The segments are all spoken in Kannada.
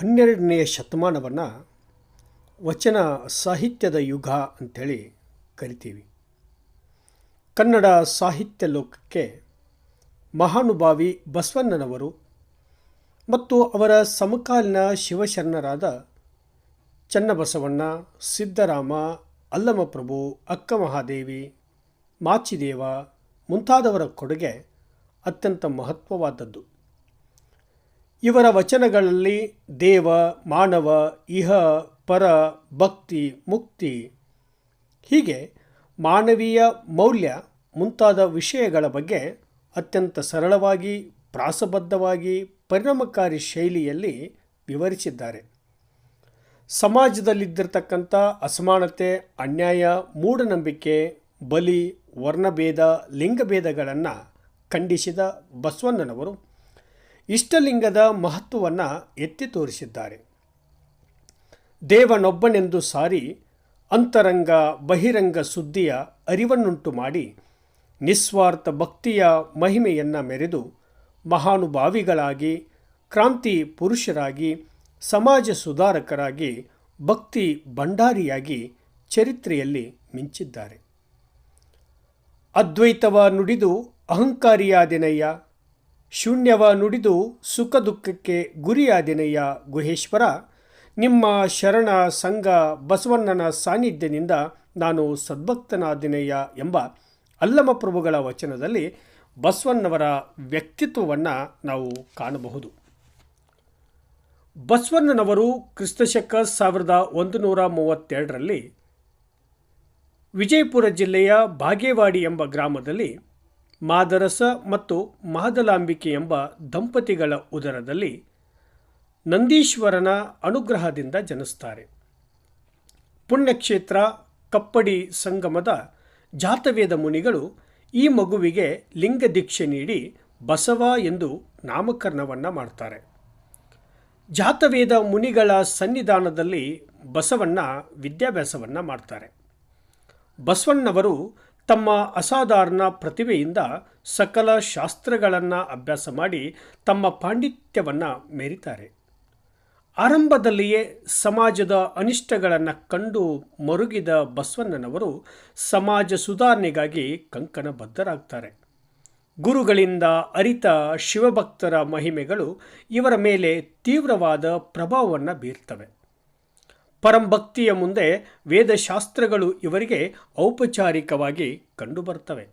ಹನ್ನೆರಡನೆಯ ಶತಮಾನವನ್ನು ವಚನ ಸಾಹಿತ್ಯದ ಯುಗ ಅಂಥೇಳಿ ಕರಿತೀವಿ. ಕನ್ನಡ ಸಾಹಿತ್ಯ ಲೋಕಕ್ಕೆ ಮಹಾನುಭಾವಿ ಬಸವಣ್ಣನವರು ಮತ್ತು ಅವರ ಸಮಕಾಲೀನ ಶಿವಶರಣರಾದ ಚನ್ನಬಸವಣ್ಣ, ಸಿದ್ದರಾಮ, ಅಲ್ಲಮಪ್ರಭು, ಅಕ್ಕ ಮಹಾದೇವಿ, ಮಾಚಿದೇವ ಮುಂತಾದವರ ಕೊಡುಗೆ ಅತ್ಯಂತ ಮಹತ್ವವಾದದ್ದು. ಇವರ ವಚನಗಳಲ್ಲಿ ದೇವ, ಮಾನವ, ಇಹ, ಪರ, ಭಕ್ತಿ, ಮುಕ್ತಿ. ಹೀಗೆ ಮಾನವೀಯ ಮೌಲ್ಯ ಮುಂತಾದ ವಿಷಯಗಳ ಬಗ್ಗೆ ಅತ್ಯಂತ ಸರಳವಾಗಿ, ಪ್ರಾಸಬದ್ಧವಾಗಿ, ಪರಿಣಾಮಕಾರಿ ಶೈಲಿಯಲ್ಲಿ ವಿವರಿಸಿದ್ದಾರೆ. ಸಮಾಜದಲ್ಲಿದ್ದಿರತಕ್ಕಂಥ ಅಸಮಾನತೆ, ಅನ್ಯಾಯ, ಮೂಢನಂಬಿಕೆ, ಬಲಿ, ವರ್ಣಭೇದ, ಲಿಂಗಭೇದಗಳನ್ನು ಖಂಡಿಸಿದ ಬಸವಣ್ಣನವರು ಇಷ್ಟಲಿಂಗದ ಮಹತ್ವವನ್ನು ಎತ್ತಿ ತೋರಿಸಿದ್ದಾರೆ. ದೇವನೊಬ್ಬನೆಂದು ಸಾರಿ ಅಂತರಂಗ ಬಹಿರಂಗ ಸುದ್ದಿಯ ಅರಿವನ್ನುಂಟು ಮಾಡಿ ನಿಸ್ವಾರ್ಥ ಭಕ್ತಿಯ ಮಹಿಮೆಯನ್ನು ಮೆರೆದು ಮಹಾನುಭಾವಿಗಳಾಗಿ, ಕ್ರಾಂತಿ ಪುರುಷರಾಗಿ, ಸಮಾಜ ಸುಧಾರಕರಾಗಿ, ಭಕ್ತಿ ಭಂಡಾರಿಯಾಗಿ ಚರಿತ್ರೆಯಲ್ಲಿ ಮಿಂಚಿದ್ದಾರೆ. ಅದ್ವೈತವ ನುಡಿದು ಅಹಂಕಾರಿಯಾದಿನಯ್ಯ ಶೂನ್ಯವ ನುಡಿದು ಸುಖ ದುಃಖಕ್ಕೆ ಗುರಿಯಾದಿನಯ್ಯ ಗುಹೇಶ್ವರ, ನಿಮ್ಮ ಶರಣ ಸಂಘ ಬಸವಣ್ಣನ ಸಾನ್ನಿಧ್ಯದಿಂದ ನಾನು ಸದ್ಭಕ್ತನಾದಿನಯ್ಯ ಎಂಬ ಅಲ್ಲಮ ಪ್ರಭುಗಳ ವಚನದಲ್ಲಿ ಬಸವಣ್ಣವರ ವ್ಯಕ್ತಿತ್ವವನ್ನು ನಾವು ಕಾಣಬಹುದು. ಬಸವಣ್ಣನವರು ಕ್ರಿಸ್ತಶಕ ಸಾವಿರದ ಒಂದು ನೂರ ಮೂವತ್ತೆರಡರಲ್ಲಿ ವಿಜಯಪುರ ಜಿಲ್ಲೆಯ ಬಾಗೇವಾಡಿ ಎಂಬ ಗ್ರಾಮದಲ್ಲಿ ಮಾದರಸ ಮತ್ತು ಮಾದಲಾಂಬಿಕೆ ಎಂಬ ದಂಪತಿಗಳ ಉದರದಲ್ಲಿ ನಂದೀಶ್ವರನ ಅನುಗ್ರಹದಿಂದ ಜನಿಸ್ತಾರೆ. ಪುಣ್ಯಕ್ಷೇತ್ರ ಕಪ್ಪಡಿ ಸಂಗಮದ ಜಾತವೇದ ಮುನಿಗಳು ಈ ಮಗುವಿಗೆ ಲಿಂಗ ದೀಕ್ಷೆ ನೀಡಿ ಬಸವ ಎಂದು ನಾಮಕರಣವನ್ನು ಮಾಡ್ತಾರೆ. ಜಾತವೇದ ಮುನಿಗಳ ಸನ್ನಿಧಾನದಲ್ಲಿ ಬಸವಣ್ಣ ವಿದ್ಯಾಭ್ಯಾಸವನ್ನು ಮಾಡ್ತಾರೆ. ಬಸವಣ್ಣವರು ತಮ್ಮ ಅಸಾಧಾರಣ ಪ್ರತಿಭೆಯಿಂದ ಸಕಲ ಶಾಸ್ತ್ರಗಳನ್ನು ಅಭ್ಯಾಸ ಮಾಡಿ ತಮ್ಮ ಪಾಂಡಿತ್ಯವನ್ನು ಮೆರಿತಾರೆ ಆರಂಭದಲ್ಲಿಯೇ ಸಮಾಜದ ಅನಿಷ್ಟಗಳನ್ನು ಕಂಡು ಮರುಗಿದ ಬಸವಣ್ಣನವರು ಸಮಾಜ ಸುಧಾರಣೆಗಾಗಿ ಕಂಕಣಬದ್ಧರಾಗ್ತಾರೆ. ಗುರುಗಳಿಂದ ಅರಿತ ಶಿವಭಕ್ತರ ಮಹಿಮೆಗಳು ಇವರ ಮೇಲೆ ತೀವ್ರವಾದ ಪ್ರಭಾವವನ್ನು ಬೀರ್ತವೆ. ಪರಂಭಕ್ತಿಯ ಮುಂದೆ ವೇದಶಾಸ್ತ್ರಗಳು ಇವರಿಗೆ ಔಪಚಾರಿಕವಾಗಿ ಕಂಡುಬರ್ತವೆ.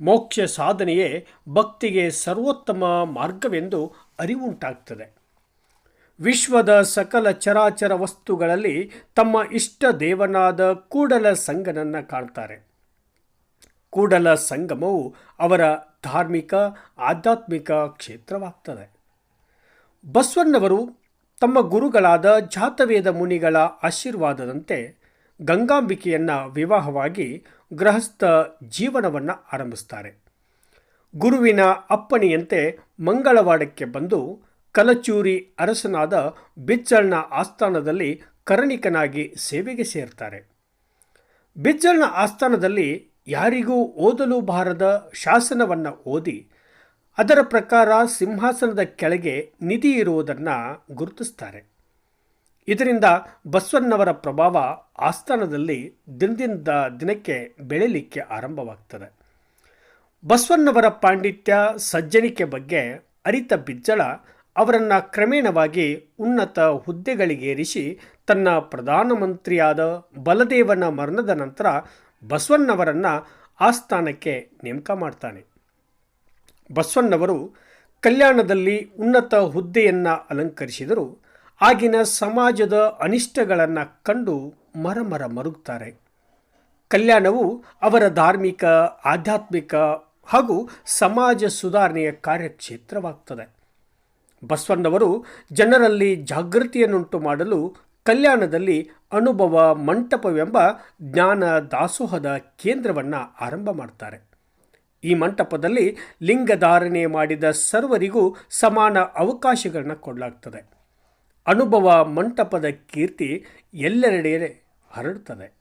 ಮೋಕ್ಷ ಸಾಧನೆಯೇ ಭಕ್ತಿಗೆ ಸರ್ವೋತ್ತಮ ಮಾರ್ಗವೆಂದು ಅರಿವುಂಟಾಗ್ತದೆ. ವಿಶ್ವದ ಸಕಲ ಚರಾಚರ ವಸ್ತುಗಳಲ್ಲಿ ತಮ್ಮ ಇಷ್ಟ ದೇವನಾದ ಕೂಡಲ ಸಂಗನನ್ನು ಕಾಣ್ತಾರೆ. ಕೂಡಲ ಸಂಗಮವು ಅವರ ಧಾರ್ಮಿಕ, ಆಧ್ಯಾತ್ಮಿಕ ಕ್ಷೇತ್ರವಾಗ್ತದೆ. ಬಸವಣ್ಣವರು ತಮ್ಮ ಗುರುಗಳಾದ ಜಾತವೇದ ಮುನಿಗಳ ಆಶೀರ್ವಾದದಂತೆ ಗಂಗಾಂಬಿಕೆಯನ್ನು ವಿವಾಹವಾಗಿ ಗೃಹಸ್ಥ ಜೀವನವನ್ನು ಆರಂಭಿಸ್ತಾರೆ. ಗುರುವಿನ ಅಪ್ಪಣೆಯಂತೆ ಮಂಗಳವಾಡಕ್ಕೆ ಬಂದು ಕಲಚೂರಿ ಅರಸನಾದ ಬಿಚ್ಚಳ್ನ ಆಸ್ಥಾನದಲ್ಲಿ ಕರಣಿಕನಾಗಿ ಸೇವೆಗೆ ಸೇರ್ತಾರೆ. ಬಿಚ್ಚಳ್ನ ಆಸ್ಥಾನದಲ್ಲಿ ಯಾರಿಗೂ ಓದಲು ಬಾರದ ಶಾಸನವನ್ನು ಓದಿ ಅದರ ಪ್ರಕಾರ ಸಿಂಹಾಸನದ ಕೆಳಗೆ ನಿಧಿ ಇರುವುದನ್ನು ಗುರುತಿಸ್ತಾರೆ. ಇದರಿಂದ ಬಸವಣ್ಣವರ ಪ್ರಭಾವ ಆಸ್ಥಾನದಲ್ಲಿ ದಿನದಿಂದ ದಿನಕ್ಕೆ ಬೆಳೆಯಲಿಕ್ಕೆ ಆರಂಭವಾಗ್ತದೆ. ಬಸವಣ್ಣವರ ಪಾಂಡಿತ್ಯ, ಸಜ್ಜನಿಕೆ ಬಗ್ಗೆ ಅರಿತ ಬಿಜ್ಜಳ ಅವರನ್ನು ಕ್ರಮೇಣವಾಗಿ ಉನ್ನತ ಹುದ್ದೆಗಳಿಗೇರಿಸಿ ತನ್ನ ಪ್ರಧಾನಮಂತ್ರಿಯಾದ ಬಲದೇವನ ಮರಣದ ನಂತರ ಬಸವಣ್ಣವರನ್ನು ಆಸ್ಥಾನಕ್ಕೆ ನೇಮಕ ಮಾಡ್ತಾನೆ. ಬಸವಣ್ಣವರು ಕಲ್ಯಾಣದಲ್ಲಿ ಉನ್ನತ ಹುದ್ದೆಯನ್ನು ಅಲಂಕರಿಸಿದರು. ಆಗಿನ ಸಮಾಜದ ಅನಿಷ್ಟಗಳನ್ನು ಕಂಡು ಮರಮರ ಮರುಗುತ್ತಾರೆ ಕಲ್ಯಾಣವು ಅವರ ಧಾರ್ಮಿಕ, ಆಧ್ಯಾತ್ಮಿಕ ಹಾಗೂ ಸಮಾಜ ಸುಧಾರಣೆಯ ಕಾರ್ಯಕ್ಷೇತ್ರವಾಗ್ತದೆ. ಬಸವಣ್ಣವರು ಜನರಲ್ಲಿ ಜಾಗೃತಿಯನ್ನುಂಟು ಮಾಡಲು ಕಲ್ಯಾಣದಲ್ಲಿ ಅನುಭವ ಮಂಟಪವೆಂಬ ಜ್ಞಾನ ದಾಸೋಹದ ಕೇಂದ್ರವನ್ನು ಆರಂಭ ಮಾಡ್ತಾರೆ. ಈ ಮಂಟಪದಲ್ಲಿ ಲಿಂಗಧಾರಣೆ ಮಾಡಿದ ಸರ್ವರಿಗೂ ಸಮಾನ ಅವಕಾಶಗಳನ್ನು ಕೊಡಲಾಗ್ತದೆ. ಅನುಭವ ಮಂಟಪದ ಕೀರ್ತಿ ಎಲ್ಲೆಡೆ ಹರಡುತ್ತದೆ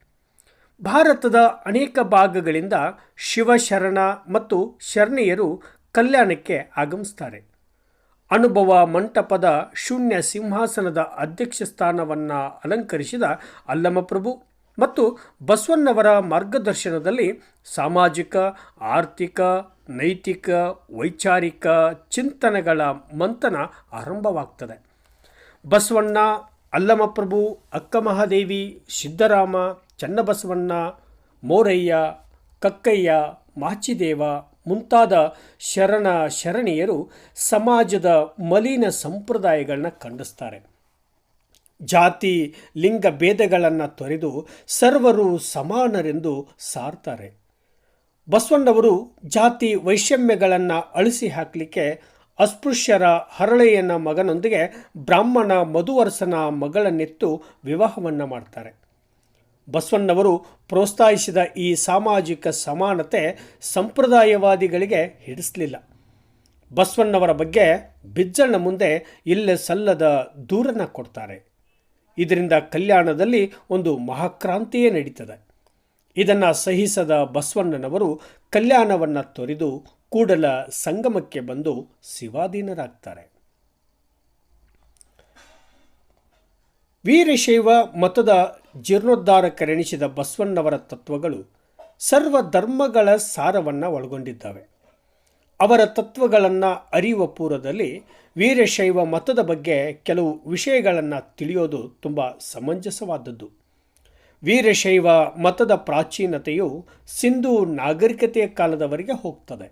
ಭಾರತದ ಅನೇಕ ಭಾಗಗಳಿಂದ ಶಿವಶರಣ ಮತ್ತು ಶರಣೆಯರು ಕಲ್ಯಾಣಕ್ಕೆ ಆಗಮಿಸ್ತಾರೆ. ಅನುಭವ ಮಂಟಪದ ಶೂನ್ಯ ಸಿಂಹಾಸನದ ಅಧ್ಯಕ್ಷ ಸ್ಥಾನವನ್ನು ಅಲಂಕರಿಸಿದ ಅಲ್ಲಮಪ್ರಭು ಮತ್ತು ಬಸವಣ್ಣವರ ಮಾರ್ಗದರ್ಶನದಲ್ಲಿ ಸಾಮಾಜಿಕ, ಆರ್ಥಿಕ, ನೈತಿಕ, ವೈಚಾರಿಕ ಚಿಂತನೆಗಳ ಮಂಥನ ಆರಂಭವಾಗ್ತದೆ. ಬಸವಣ್ಣ, ಅಲ್ಲಮಪ್ರಭು, ಅಕ್ಕಮಹಾದೇವಿ, ಸಿದ್ದರಾಮ, ಚನ್ನಬಸವಣ್ಣ, ಮೋರಯ್ಯ, ಕಕ್ಕಯ್ಯ, ಮಾಚಿದೇವ ಮುಂತಾದ ಶರಣ ಶರಣೀಯರು ಸಮಾಜದ ಮಲಿನ ಸಂಪ್ರದಾಯಗಳನ್ನ ಖಂಡಿಸ್ತಾರೆ. ಜಾತಿ, ಲಿಂಗ ಭೇದಗಳನ್ನು ತೊರೆದು ಸರ್ವರು ಸಮಾನರೆಂದು ಸಾರ್ತಾರೆ. ಬಸವಣ್ಣವರು ಜಾತಿ ವೈಷಮ್ಯಗಳನ್ನು ಅಳಿಸಿ ಹಾಕಲಿಕ್ಕೆ ಅಸ್ಪೃಶ್ಯರ ಹರಳೆಯನ ಮಗನೊಂದಿಗೆ ಬ್ರಾಹ್ಮಣ ಮಧುವರ್ಸನ ಮಗಳನ್ನೆತ್ತು ವಿವಾಹವನ್ನು ಮಾಡ್ತಾರೆ. ಬಸವಣ್ಣವರು ಪ್ರೋತ್ಸಾಹಿಸಿದ ಈ ಸಾಮಾಜಿಕ ಸಮಾನತೆ ಸಂಪ್ರದಾಯವಾದಿಗಳಿಗೆ ಹಿಡಿಸಲಿಲ್ಲ. ಬಸವಣ್ಣವರ ಬಗ್ಗೆ ಬಿಜ್ಜಣ್ಣ ಮುಂದೆ ಇಲ್ಲೇ ಸಲ್ಲದ ದೂರನ್ನು ಕೊಡ್ತಾರೆ. ಇದರಿಂದ ಕಲ್ಯಾಣದಲ್ಲಿ ಒಂದು ಮಹಾಕ್ರಾಂತಿಯೇ ನಡೀತದೆ. ಇದನ್ನು ಸಹಿಸದ ಬಸವಣ್ಣನವರು ಕಲ್ಯಾಣವನ್ನು ತೊರೆದು ಕೂಡಲ ಸಂಗಮಕ್ಕೆ ಬಂದು ಶಿವಾಧೀನರಾಗ್ತಾರೆ. ವೀರಶೈವ ಮತದ ಜೀರ್ಣೋದ್ಧಾರಕರೆನಿಸಿದ ಬಸವಣ್ಣವರ ತತ್ವಗಳು ಸರ್ವ ಧರ್ಮಗಳ ಸಾರವನ್ನು ಒಳಗೊಂಡಿದ್ದಾವೆ. ಅವರ ತತ್ವಗಳನ್ನು ಅರಿಯುವ ಪೂರ್ವದಲ್ಲಿ ವೀರಶೈವ ಮತದ ಬಗ್ಗೆ ಕೆಲವು ವಿಷಯಗಳನ್ನು ತಿಳಿಯೋದು ತುಂಬ ಸಮಂಜಸವಾದದ್ದು. ವೀರಶೈವ ಮತದ ಪ್ರಾಚೀನತೆಯು ಸಿಂಧೂ ನಾಗರಿಕತೆಯ ಕಾಲದವರೆಗೆ ಹೋಗ್ತದೆ.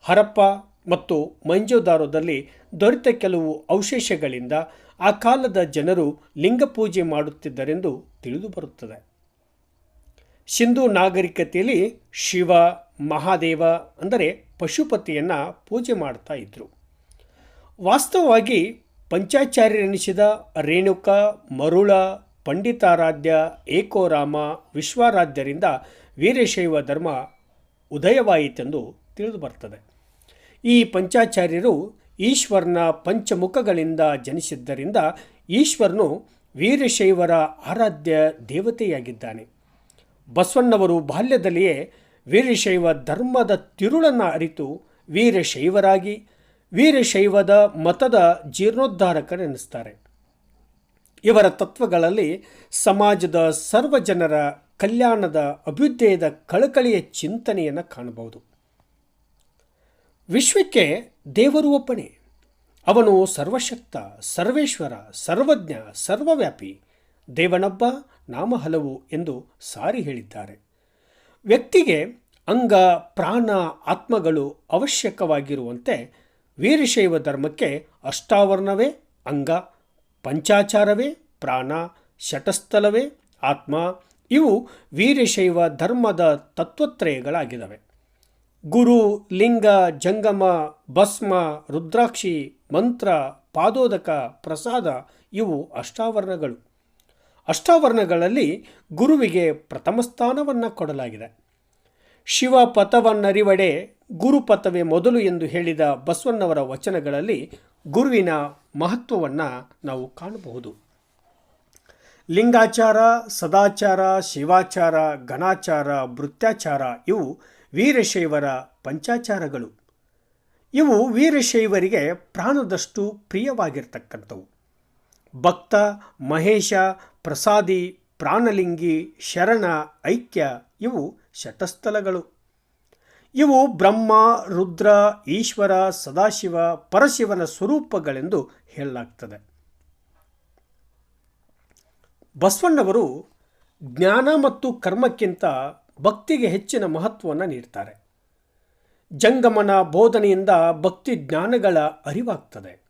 ಹರಪ್ಪ ಮತ್ತು ಮಂಜುದಾರದಲ್ಲಿ ದೊರೆತ ಕೆಲವು ಅವಶೇಷಗಳಿಂದ ಆ ಕಾಲದ ಜನರು ಲಿಂಗ ಪೂಜೆ ಮಾಡುತ್ತಿದ್ದರೆಂದು ತಿಳಿದುಬರುತ್ತದೆ ಸಿಂಧೂ ಸಿಂಧು ನಾಗರಿಕತೆಯಲ್ಲಿ ಶಿವ ಮಹಾದೇವ ಅಂದರೆ ಪಶುಪತಿಯನ್ನು ಪೂಜೆ ಮಾಡ್ತಾ ಇದ್ದರು ವಾಸ್ತವವಾಗಿ ಪಂಚಾಚಾರ್ಯರೆನಿಸಿದ ರೇಣುಕ, ಮರುಳ, ಪಂಡಿತಾರಾಧ್ಯ, ಏಕೋರಾಮ, ವಿಶ್ವಾರಾಧ್ಯರಿಂದ ವೀರಶೈವ ಧರ್ಮ ಉದಯವಾಯಿತೆಂದು ತಿಳಿದು ಬರ್ತದೆ ಈ ಪಂಚಾಚಾರ್ಯರು ಈಶ್ವರನ ಪಂಚಮುಖಗಳಿಂದ ಜನಿಸಿದ್ದರಿಂದ ಈಶ್ವರನು ವೀರಶೈವರ ಆರಾಧ್ಯ ದೇವತೆಯಾಗಿದ್ದಾನೆ. ಬಸವಣ್ಣವರು ಬಾಲ್ಯದಲ್ಲಿಯೇ ವೀರಶೈವ ಧರ್ಮದ ತಿರುಳನ್ನು ಅರಿತು ವೀರಶೈವರಾಗಿ ವೀರಶೈವದ ಮತದ ಜೀರ್ಣೋದ್ಧಾರಕರೆನಿಸ್ತಾರೆ. ಇವರ ತತ್ವಗಳಲ್ಲಿ ಸಮಾಜದ ಸರ್ವ ಜನರ ಕಲ್ಯಾಣದ ಅಭ್ಯುದಯದ ಕಳಕಳಿಯ ಚಿಂತನೆಯನ್ನು ಕಾಣಬಹುದು. ವಿಶ್ವಕ್ಕೆ ದೇವರು ಒಬ್ಬನೇ. ಅವನು ಸರ್ವಶಕ್ತ, ಸರ್ವೇಶ್ವರ, ಸರ್ವಜ್ಞ, ಸರ್ವವ್ಯಾಪಿ. ದೇವನೊಬ್ಬ ನಾಮ ಹಲವು ಎಂದು ಸಾರಿ ಹೇಳಿದ್ದಾರೆ. ವ್ಯಕ್ತಿಗೆ ಅಂಗ, ಪ್ರಾಣ, ಆತ್ಮಗಳು ಅವಶ್ಯಕವಾಗಿರುವಂತೆ ವೀರಶೈವ ಧರ್ಮಕ್ಕೆ ಅಷ್ಟಾವರ್ಣವೇ ಅಂಗ, ಪಂಚಾಚಾರವೇ ಪ್ರಾಣ, ಶಟಸ್ಥಲವೇ ಆತ್ಮ. ಇವು ವೀರಶೈವ ಧರ್ಮದ ತತ್ವತ್ರಯಗಳಾಗಿದ್ದಾವೆ. ಗುರು, ಲಿಂಗ, ಜಂಗಮ, ಭಸ್ಮ, ರುದ್ರಾಕ್ಷಿ, ಮಂತ್ರ, ಪಾದೋದಕ, ಪ್ರಸಾದ ಇವು ಅಷ್ಟಾವರಣಗಳು. ಅಷ್ಟಾವರಣಗಳಲ್ಲಿ ಗುರುವಿಗೆ ಪ್ರಥಮ ಸ್ಥಾನವನ್ನು ಕೊಡಲಾಗಿದೆ. ಶಿವ ಪಥವನ್ನರಿವಡೆ ಗುರುಪಥವೇ ಮೊದಲು ಎಂದು ಹೇಳಿದ ಬಸವಣ್ಣವರ ವಚನಗಳಲ್ಲಿ ಗುರುವಿನ ಮಹತ್ವವನ್ನು ನಾವು ಕಾಣಬಹುದು. ಲಿಂಗಾಚಾರ, ಸದಾಚಾರ, ಶಿವಾಚಾರ, ಘನಾಚಾರ ಭೃತ್ಯಾಚಾರ ಇವು ವೀರಶೈವರ ಪಂಚಾಚಾರಗಳು. ಇವು ವೀರಶೈವರಿಗೆ ಪ್ರಾಣದಷ್ಟು ಪ್ರಿಯವಾಗಿರ್ತಕ್ಕಂಥವು. ಭಕ್ತ, ಮಹೇಶ ಪ್ರಸಾದಿ, ಪ್ರಾಣಲಿಂಗಿ, ಶರಣ, ಐಕ್ಯ ಇವು ಶತಸ್ಥಲಗಳು ಇವು ಬ್ರಹ್ಮ, ರುದ್ರ, ಈಶ್ವರ, ಸದಾಶಿವ, ಪರಶಿವನ ಸ್ವರೂಪಗಳೆಂದು ಹೇಳಲಾಗ್ತದೆ. ಬಸವಣ್ಣವರು ಜ್ಞಾನ ಮತ್ತು ಕರ್ಮಕ್ಕಿಂತ ಭಕ್ತಿಗೆ ಹೆಚ್ಚಿನ ಮಹತ್ವವನ್ನು ನೀಡ್ತಾರೆ. ಜಂಗಮನ ಬೋಧನೆಯಿಂದ ಭಕ್ತಿ ಜ್ಞಾನಗಳ ಅರಿವಾಗ್ತದೆ.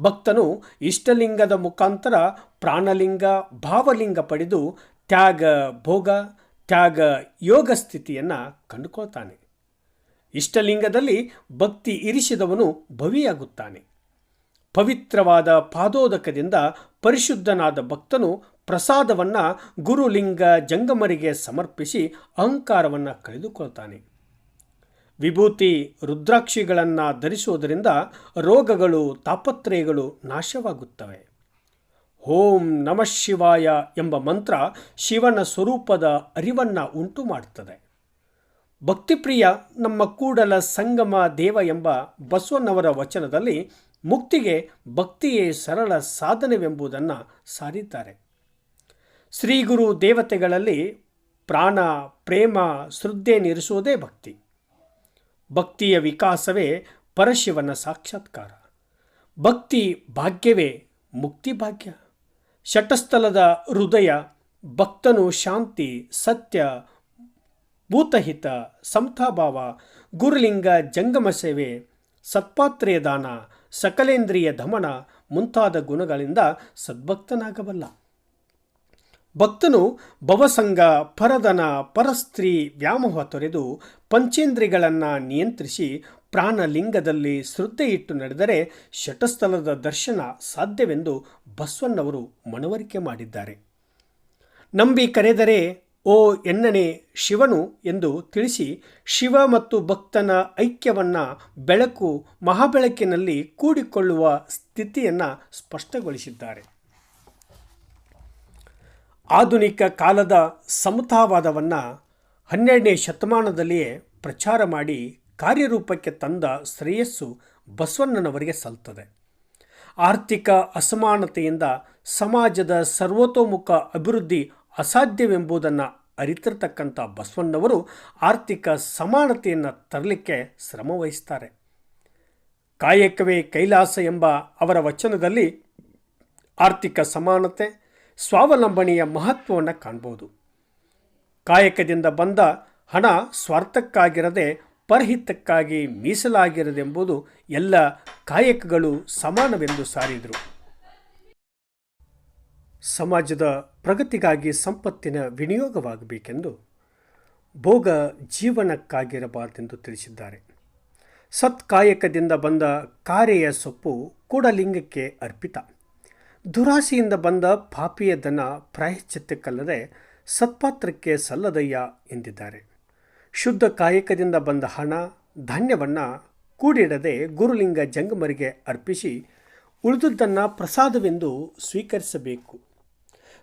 ಭಕ್ತನು ಇಷ್ಟಲಿಂಗದ ಮುಖಾಂತರ ಪ್ರಾಣಲಿಂಗ, ಭಾವಲಿಂಗ ಪಡೆದು ತ್ಯಾಗ, ಭೋಗ, ತ್ಯಾಗ, ಯೋಗ ಸ್ಥಿತಿಯನ್ನು ಕಂಡುಕೊಳ್ತಾನೆ. ಇಷ್ಟಲಿಂಗದಲ್ಲಿ ಭಕ್ತಿ ಇರಿಸಿದವನು ಭವಿಯಾಗುತ್ತಾನೆ. ಪವಿತ್ರವಾದ ಪಾದೋದಕದಿಂದ ಪರಿಶುದ್ಧನಾದ ಭಕ್ತನು ಪ್ರಸಾದವನ್ನು ಗುರುಲಿಂಗ, ಜಂಗಮರಿಗೆ ಸಮರ್ಪಿಸಿ ಅಹಂಕಾರವನ್ನು ಕಳೆದುಕೊಳ್ತಾನೆ. ವಿಭೂತಿ ರುದ್ರಾಕ್ಷಿಗಳನ್ನು ಧರಿಸುವುದರಿಂದ ರೋಗಗಳು, ತಾಪತ್ರಯಗಳು ನಾಶವಾಗುತ್ತವೆ. ಓಂ ನಮಃ ಶಿವಾಯ ಎಂಬ ಮಂತ್ರ ಶಿವನ ಸ್ವರೂಪದ ಅರಿವನ್ನು ಉಂಟು ಮಾಡುತ್ತದೆ ಭಕ್ತಿಪ್ರಿಯ ನಮ್ಮ ಕೂಡಲ ಸಂಗಮ ದೇವ ಎಂಬ ಬಸವನವರ ವಚನದಲ್ಲಿ ಮುಕ್ತಿಗೆ ಭಕ್ತಿಯೇ ಸರಳ ಸಾಧನವೆಂಬುದನ್ನು ಸಾರಿದ್ದಾರೆ. ಶ್ರೀಗುರು ದೇವತೆಗಳಲ್ಲಿ ಪ್ರಾಣ, ಪ್ರೇಮ ಶ್ರದ್ಧೆಯನ್ನಿರಿಸುವುದೇ ಭಕ್ತಿ. ಭಕ್ತಿಯ ವಿಕಾಸವೇ ಪರಶಿವನ ಸಾಕ್ಷಾತ್ಕಾರ. ಭಕ್ತಿ ಭಾಗ್ಯವೇ ಮುಕ್ತಿ ಭಾಗ್ಯ. ಶಟಸ್ಥಲದ ಹೃದಯ ಭಕ್ತನು ಶಾಂತಿ, ಸತ್ಯ, ಭೂತಹಿತ ಸಂತಾಭಾವ ಗುರುಲಿಂಗ, ಜಂಗಮ ಸೇವೆ, ಸತ್ಪಾತ್ರೆಯ ದಾನ, ಸಕಲೇಂದ್ರಿಯ ದಮನ ಮುಂತಾದ ಗುಣಗಳಿಂದ ಸದ್ಭಕ್ತನಾಗಬಲ್ಲ. ಭಕ್ತನು ಭವಸಂಗ, ಪರದನ, ಪರಸ್ತ್ರೀ ವ್ಯಾಮೋಹ ತೊರೆದು ಪಂಚೇಂದ್ರಿಗಳನ್ನು ನಿಯಂತ್ರಿಸಿ ಪ್ರಾಣಲಿಂಗದಲ್ಲಿ ಶ್ರದ್ಧೆ ಇಟ್ಟು ನಡೆದರೆ ಶಟಸ್ಥಲದ ದರ್ಶನ ಸಾಧ್ಯವೆಂದು ಬಸವಣ್ಣವರು ಮನವರಿಕೆ ಮಾಡಿದ್ದಾರೆ. ನಂಬಿ ಕರೆದರೆ, ಓ ಎನ್ನನೆ ಶಿವನು ಎಂದು ತಿಳಿಸಿ ಶಿವ ಮತ್ತು ಭಕ್ತನ ಐಕ್ಯವನ್ನು ಬೆಳಕು ಮಹಾಬೆಳಕಿನಲ್ಲಿ ಕೂಡಿಕೊಳ್ಳುವ ಸ್ಥಿತಿಯನ್ನು ಸ್ಪಷ್ಟಗೊಳಿಸಿದ್ದಾರೆ. ಆಧುನಿಕ ಕಾಲದ ಸಮತಾವಾದವನ್ನು ಹನ್ನೆರಡನೇ ಶತಮಾನದಲ್ಲಿಯೇ ಪ್ರಚಾರ ಮಾಡಿ ಕಾರ್ಯರೂಪಕ್ಕೆ ತಂದ ಶ್ರೇಯಸ್ಸು ಬಸವಣ್ಣನವರಿಗೆ ಸಲ್ತದೆ. ಆರ್ಥಿಕ ಅಸಮಾನತೆಯಿಂದ ಸಮಾಜದ ಸರ್ವತೋಮುಖ ಅಭಿವೃದ್ಧಿ ಅಸಾಧ್ಯವೆಂಬುದನ್ನು ಅರಿತಿರ್ತಕ್ಕಂಥ ಬಸವಣ್ಣವರು ಆರ್ಥಿಕ ಸಮಾನತೆಯನ್ನು ತರಲಿಕ್ಕೆ ಶ್ರಮವಹಿಸ್ತಾರೆ. ಕಾಯಕವೇ ಕೈಲಾಸ ಎಂಬ ಅವರ ವಚನದಲ್ಲಿ ಆರ್ಥಿಕ ಸಮಾನತೆ ಸ್ವಾವಲಂಬನೆಯ ಮಹತ್ವವನ್ನು ಕಾಣ್ಬೋದು. ಕಾಯಕದಿಂದ ಬಂದ ಹಣ ಸ್ವಾರ್ಥಕ್ಕಾಗಿರದೆ ಪರಹಿತಕ್ಕಾಗಿ ಮೀಸಲಾಗಿರದೆಂಬುದು ಎಲ್ಲ ಕಾಯಕಗಳು ಸಮಾನವೆಂದು ಸಾರಿದರು. ಸಮಾಜದ ಪ್ರಗತಿಗಾಗಿ ಸಂಪತ್ತಿನ ವಿನಿಯೋಗವಾಗಬೇಕೆಂದು ಭೋಗ ಜೀವನಕ್ಕಾಗಿರಬಾರದೆಂದು ತಿಳಿಸಿದ್ದಾರೆ. ಸತ್ಕಾಯಕದಿಂದ ಬಂದ ಕಾರೆಯ ಸೊಪ್ಪು ಕೂಡಲಿಂಗಕ್ಕೆ ಅರ್ಪಿತ. ದುರಾಸೆಯಿಂದ ಬಂದ ಪಾಪಿಯ ದನ ಪ್ರಾಯಶ್ಚಿತ್ತಕ್ಕಲ್ಲದೆ ಸತ್ಪಾತ್ರಕ್ಕೆ ಸಲ್ಲದಯ್ಯ ಎಂದಿದ್ದಾರೆ. ಶುದ್ಧ ಕಾಯಕದಿಂದ ಬಂದ ಹಣ, ಧಾನ್ಯವನ್ನು ಕೂಡಿಡದೆ ಗುರುಲಿಂಗ ಜಂಗಮರಿಗೆ ಅರ್ಪಿಸಿ ಉಳಿದದ್ದನ್ನು ಪ್ರಸಾದವೆಂದು ಸ್ವೀಕರಿಸಬೇಕು.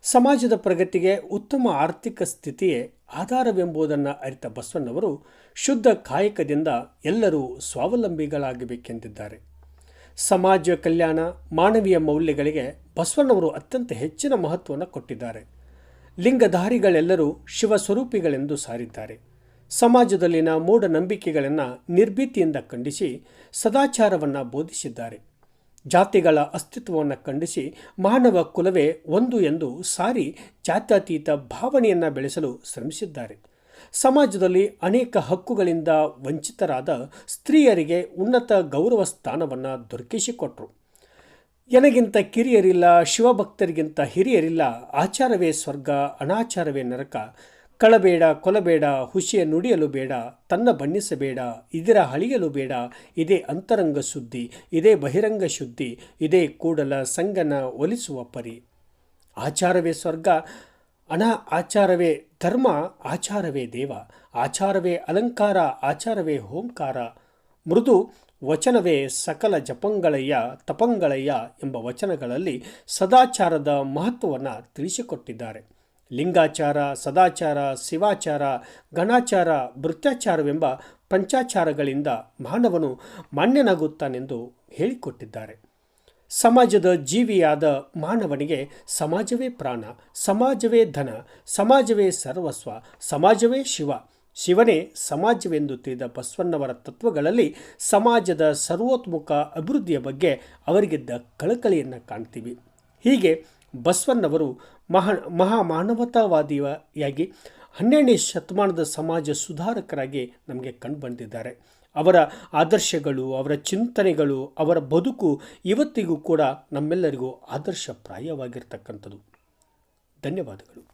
ಸಮಾಜದ ಪ್ರಗತಿಗೆ ಉತ್ತಮ ಆರ್ಥಿಕ ಸ್ಥಿತಿಯೇ ಆಧಾರವೆಂಬುದನ್ನು ಅರಿತ ಬಸವಣ್ಣವರು ಶುದ್ಧ ಕಾಯಕದಿಂದ ಎಲ್ಲರೂ ಸ್ವಾವಲಂಬಿಗಳಾಗಬೇಕೆಂದಿದ್ದಾರೆ. ಸಮಾಜ ಕಲ್ಯಾಣ, ಮಾನವೀಯ ಮೌಲ್ಯಗಳಿಗೆ ಬಸವಣ್ಣವರು ಅತ್ಯಂತ ಹೆಚ್ಚಿನ ಮಹತ್ವವನ್ನು ಕೊಟ್ಟಿದ್ದಾರೆ. ಲಿಂಗಧಾರಿಗಳೆಲ್ಲರೂ ಶಿವ ಸ್ವರೂಪಿಗಳೆಂದು ಸಾರಿದ್ದಾರೆ. ಸಮಾಜದಲ್ಲಿನ ಮೂಢನಂಬಿಕೆಗಳನ್ನು ನಿರ್ಭೀತಿಯಿಂದ ಖಂಡಿಸಿ ಸದಾಚಾರವನ್ನು ಬೋಧಿಸಿದ್ದಾರೆ. ಜಾತಿಗಳ ಅಸ್ತಿತ್ವವನ್ನು ಖಂಡಿಸಿ ಮಾನವ ಕುಲವೇ ಒಂದು ಎಂದು ಸಾರಿ ಜಾತ್ಯತೀತ ಭಾವನೆಯನ್ನು ಬೆಳೆಸಲು ಶ್ರಮಿಸಿದ್ದಾರೆ. ಸಮಾಜದಲ್ಲಿ ಅನೇಕ ಹಕ್ಕುಗಳಿಂದ ವಂಚಿತರಾದ ಸ್ತ್ರೀಯರಿಗೆ ಉನ್ನತ ಗೌರವ ಸ್ಥಾನವನ್ನು ದೊರಕಿಸಿಕೊಟ್ರು. ಎನಗಿಂತ ಕಿರಿಯರಿಲ್ಲ, ಶಿವಭಕ್ತರಿಗಿಂತ ಹಿರಿಯರಿಲ್ಲ, ಆಚಾರವೇ ಸ್ವರ್ಗ, ಅನಾಚಾರವೇ ನರಕ. ಕಳಬೇಡ, ಕೊಲಬೇಡ, ಹುಷಿಯ ನುಡಿಯಲು ಬೇಡ, ತನ್ನ ಬಣ್ಣಿಸಬೇಡ, ಇದರ ಹಳಿಯಲು ಬೇಡ, ಇದೇ ಅಂತರಂಗ ಶುದ್ಧಿ ಇದೇ ಬಹಿರಂಗ ಶುದ್ಧಿ, ಇದೇ ಕೂಡಲ ಸಂಗನ ಒಲಿಸುವ ಪರಿ. ಆಚಾರವೇ ಸ್ವರ್ಗ, ಅನಾ ಆಚಾರವೇ ಧರ್ಮ, ಆಚಾರವೇ ದೇವ. ಆಚಾರವೇ ಅಲಂಕಾರ, ಆಚಾರವೇ ಹೋಂಕಾರ. ಮೃದು ವಚನವೇ ಸಕಲ ಜಪಂಗಳಯ್ಯ ತಪಂಗಳಯ್ಯ ಎಂಬ ವಚನಗಳಲ್ಲಿ ಸದಾಚಾರದ ಮಹತ್ವವನ್ನು ತಿಳಿಸಿಕೊಟ್ಟಿದ್ದಾರೆ. ಲಿಂಗಾಚಾರ, ಸದಾಚಾರ, ಶಿವಾಚಾರ, ಗಣಾಚಾರ ಭೃತ್ಯಾಚಾರವೆಂಬ ಪಂಚಾಚಾರಗಳಿಂದ ಮಾನವನು ಮಾನ್ಯನಾಗುತ್ತಾನೆಂದು ಹೇಳಿಕೊಟ್ಟಿದ್ದಾರೆ. ಸಮಾಜದ ಜೀವಿಯಾದ ಮಾನವನಿಗೆ ಸಮಾಜವೇ ಪ್ರಾಣ, ಸಮಾಜವೇ ಧನ, ಸಮಾಜವೇ ಸರ್ವಸ್ವ, ಸಮಾಜವೇ ಶಿವ ಶಿವನೇ ಸಮಾಜವೆಂದು ತಿಳಿದ ಬಸವಣ್ಣವರ ತತ್ವಗಳಲ್ಲಿ ಸಮಾಜದ ಸರ್ವೋತ್ಮುಖ ಅಭಿವೃದ್ಧಿಯ ಬಗ್ಗೆ ಅವರಿಗಿದ್ದ ಕಳಕಳಿಯನ್ನು ಕಾಣ್ತೀವಿ. ಹೀಗೆ ಬಸವಣ್ಣವರು ಮಹಾ, ಮಹಾಮಾನವತಾವಾದಿಯಾಗಿ ಹನ್ನೆರಡನೇ ಶತಮಾನದ ಸಮಾಜ ಸುಧಾರಕರಾಗಿ ನಮಗೆ ಕಂಡುಬಂದಿದ್ದಾರೆ. ಅವರ ಆದರ್ಶಗಳು, ಅವರ ಚಿಂತನೆಗಳು, ಅವರ ಬದುಕು ಇವತ್ತಿಗೂ ಕೂಡ ನಮ್ಮೆಲ್ಲರಿಗೂ ಆದರ್ಶಪ್ರಾಯವಾಗಿರ್ತಕ್ಕಂಥದ್ದು. ಧನ್ಯವಾದಗಳು.